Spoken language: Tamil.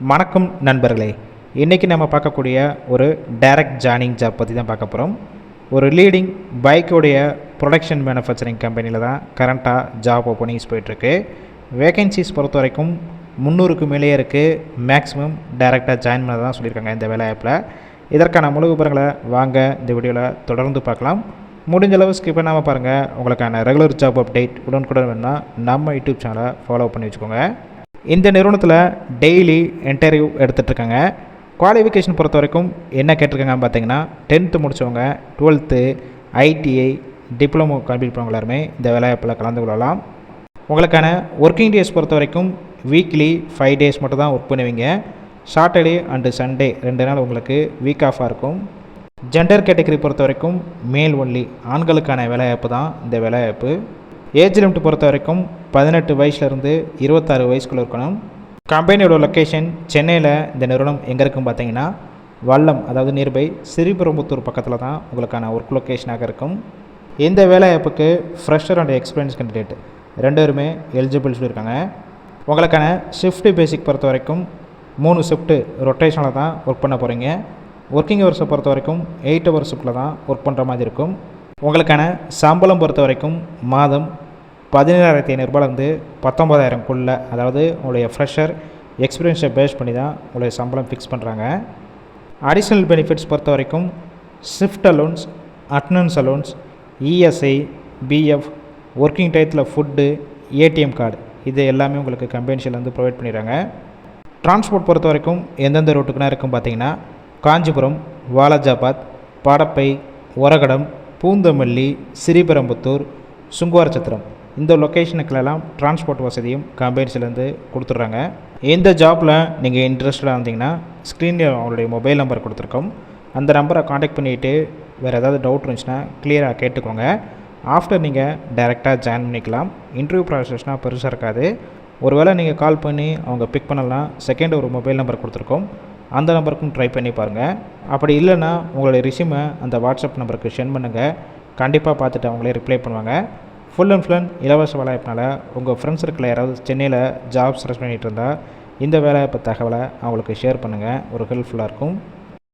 வணக்கம் நண்பர்களே. இன்றைக்கி நம்ம பார்க்கக்கூடிய ஒரு டைரக்ட் ஜாயினிங் ஜாப் பற்றி தான் பார்க்க போகிறோம் ஒரு லீடிங் பைக்கோடைய ப்ரொடக்ஷன் மேனுஃபேக்சரிங் கம்பெனியில் தான் கரண்ட்டாக ஜாப் ஓப்பனிங்ஸ் போயிட்டுருக்கு. வேகன்சிஸ் பொறுத்த வரைக்கும் முந்நூறுக்கு மேலேயே இருக்குது மேக்ஸிமம் டைரெக்டாக ஜாயின் பண்ண தான் சொல்லியிருக்காங்க இந்த வேலை ஆப்பில் இதற்கான முழு விபரங்களை வாங்க இந்த வீடியோவில் தொடர்ந்து பார்க்கலாம். முடிஞ்ச அளவு ஸ்கிப் பண்ணாமல் பாருங்கள் உங்களுக்கான ரெகுலர் ஜாப் அப்டேட் உடனுக்குடன் வேணுன்னா நம்ம யூடியூப் சேனலை ஃபாலோ பண்ணி வச்சுக்கோங்க. இந்த நிறுவனத்தில் டெய்லி இன்டர்வியூ எடுத்துகிட்ருக்காங்க குவாலிஃபிகேஷன் பொறுத்த வரைக்கும் என்ன கேட்டிருக்காங்கன்னு பார்த்தீங்கன்னா டென்த்து முடித்தவங்க டுவெல்த்து ஐடிஐ டிப்ளமோ கம்ப்ளீட் பண்ணவங்க எல்லாருமே இந்த வேலைவாய்ப்பில் கலந்து கொள்ளலாம். உங்களுக்கான ஒர்க்கிங் டேஸ் பொறுத்த வரைக்கும் வீக்லி ஃபைவ் டேஸ் மட்டும் தான் ஒர்க் பண்ணுவீங்க. சாட்டர்டே அண்டு சண்டே ரெண்டு நாள் உங்களுக்கு வீக் ஆஃபாக இருக்கும். ஜெண்டர் கேட்டகரி பொறுத்த வரைக்கும் மேல் ஒன்லி ஆண்களுக்கான வேலைவாய்ப்பு தான் இந்த வேலைவாய்ப்பு. ஏஜ் லிமிட் பொறுத்த வரைக்கும் பதினெட்டு வயசுலேருந்து இருபத்தாறு வயசுக்குள்ளே இருக்கணும். கம்பெனியோட லொக்கேஷன் சென்னையில் இந்த நிறுவனம் எங்கே இருக்குன்னு பார்த்தீங்கன்னா வல்லம் அதாவது நியர்பை சிறிபெரும்புத்தூர் பக்கத்தில் தான் உங்களுக்கான ஒர்க் லொக்கேஷனாக இருக்கும். இந்த வேலைவாய்ப்புக்கு ஃப்ரெஷர் அண்ட் எக்ஸ்பீரியன்ஸ் கேண்டிடேட் ரெண்டு பேருமே எலிஜிபிள் சொல்லியிருக்காங்க. உங்களுக்கான ஷிஃப்ட் பேசிக் பொறுத்த வரைக்கும் மூணு ஷிஃப்ட்டு ரொட்டேஷனில் தான் ஒர்க் பண்ண போகிறீங்க ஒர்க்கிங் ஹவர்ஸை பொறுத்த வரைக்கும் எயிட் ஹவர் ஷிஃப்ட்டில் தான் ஒர்க் பண்ணுற மாதிரி இருக்கும். உங்களுக்கான சம்பளம் பொறுத்த வரைக்கும் மாதம் பதினேழாயிரத்தி ஐநூறுரூபாலேருந்து பத்தொம்பதாயிரம்குள்ளே அதாவது உங்களுடைய ஃப்ரெஷர் எக்ஸ்பீரியன்ஸை பேஸ் பண்ணி தான் உங்களுடைய சம்பளம் ஃபிக்ஸ் பண்ணுறாங்க அடிஷ்னல் பெனிஃபிட்ஸ் பொறுத்த வரைக்கும் shift allowance attendance allowance ESI PF working டயத்தில் ஃபுட்டு ஏடிஎம் கார்டு இது எல்லாமே உங்களுக்கு கம்பெனிஷிலேருந்து ப்ரொவைட் பண்ணிடுறாங்க. டிரான்ஸ்போர்ட் பொறுத்த வரைக்கும் எந்தெந்த ரூட்டுக்குனா இருக்கும் பார்த்தீங்கன்னா காஞ்சிபுரம் வாலாஜாபாத் பாடப்பை ஒரகடம் பூந்தமல்லி ஸ்ரீபெரும்புத்தூர் சுங்குவாரச்சத்திரம் இந்த லொக்கேஷனுக்கெல்லாம் டிரான்ஸ்போர்ட் வசதியும் கம்பெனிஸ்லேருந்து கொடுத்துட்றாங்க. இந்த ஜாப்பில் நீங்கள் இன்ட்ரெஸ்டடாக இருந்தீங்கன்னா ஸ்க்ரீனில் அவங்களுடைய மொபைல் நம்பர் கொடுத்துருக்கோம். அந்த நம்பரை காண்டாக்ட் பண்ணிவிட்டு வேறு ஏதாவது டவுட் இருந்துச்சுன்னா கிளியராக கேட்டுக்கோங்க. ஆஃப்டர் நீங்கள் டைரெக்டாக ஜாயின் பண்ணிக்கலாம். இன்டர்வியூ ப்ராசஸ்னால் பெருசாக இருக்காது. ஒருவேளை நீங்கள் கால் பண்ணி அவங்க பிக் பண்ணலாம் செகண்ட் ஒரு மொபைல் நம்பர் கொடுத்துருக்கோம். அந்த நம்பருக்கும் ட்ரை பண்ணி பாருங்கள் அப்படி இல்லைன்னா உங்களுடைய ரிசியூமை அந்த வாட்ஸ்அப் நம்பருக்கு சென்ட் பண்ணுங்கள் கண்டிப்பாக பார்த்துட்டு அவங்களே ரிப்ளை பண்ணுவாங்க. ஃபுல் அண்ட் ஃபுல் இலவச வேலைவாய்ப்பினால உங்கள் ஃப்ரெண்ட்ஸ் இருக்கிற யாராவது சென்னையில் ஜாப் சர்ச் பண்ணிகிட்டு இருந்தால் இந்த வேலைவாய்ப்பு தகவலை அவங்களுக்கு ஷேர் பண்ணுங்கள் ஒரு ஹெல்ப்ஃபுல்லாக இருக்கும்.